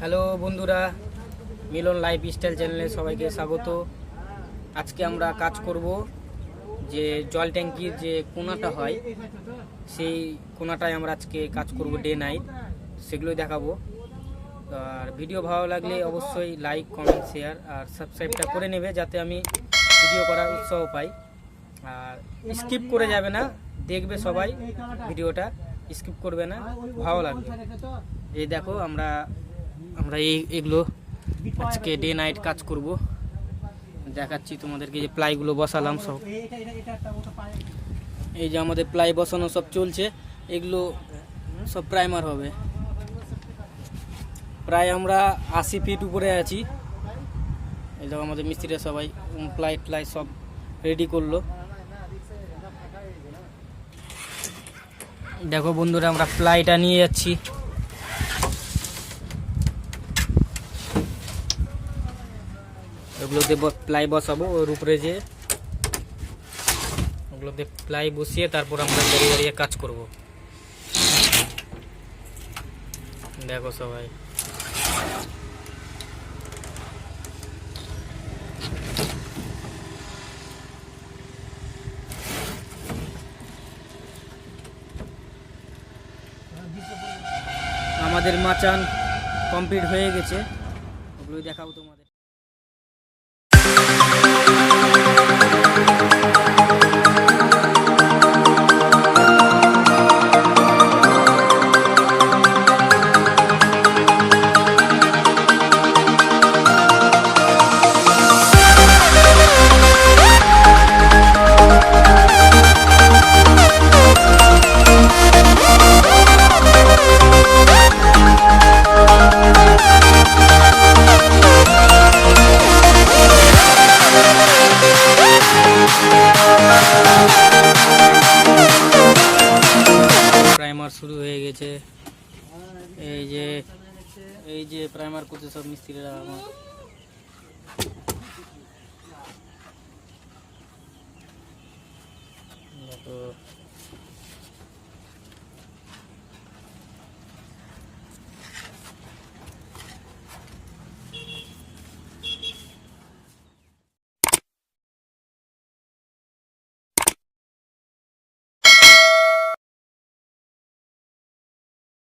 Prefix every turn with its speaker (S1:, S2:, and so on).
S1: Hello বন্ধুরা, মিলন life style চ্যানেলে সবাইকে স্বাগত। আজকে আমরা কাজ করব যে জল ট্যাঙ্কির যে কোনাটা হয়, সেই কোনাটায় আমরা আজকে কাজ করব ডে নাইট সেগুলোই দেখাবো। আর ভিডিও ভালো লাগলে অবশ্যই লাইক কমেন্ট শেয়ার আর সাবস্ক্রাইবটা করে নেবে যাতে আমি ভিডিও করার উৎসাহ পাই। আর স্কিপ করে যাবে না, দেখবে সবাই ভিডিওটা স্কিপ করবে না, ভালো লাগবে। এই দেখো, আমরা আমরা এই এগুলো আজকে ডে নাইট কাজ করব। দেখাচ্ছি তোমাদেরকে যে প্লাইগুলো বসালাম সব। এই যে আমাদের প্লাই বসানো সব চলছে, এগুলো সব প্রাইমার হবে। প্রায় আমরা আশি ফিট উপরে আছি। এই দেখো আমাদের মিস্ত্রিরা সবাই প্লাই ট্লাই সব রেডি করল। দেখো বন্ধুরা, আমরা প্লাইটা নিয়ে যাচ্ছি। ওগুলোতে ব- প্লাই বসাবো ওর উপরে যে ওগুলোতে প্লাই বসিয়ে তারপর আমরা দাঁড়িয়ে দাঁড়িয়ে কাজ করব। দেখো সবাই। আমাদের মাচান কমপ্লিট হয়ে গেছে। ওগুলো দেখাবো তোমাদের। শুরু হয়ে গেছে। এই যে এই যে প্রাইমার করছে সব মিস্ত্রিরা আমার।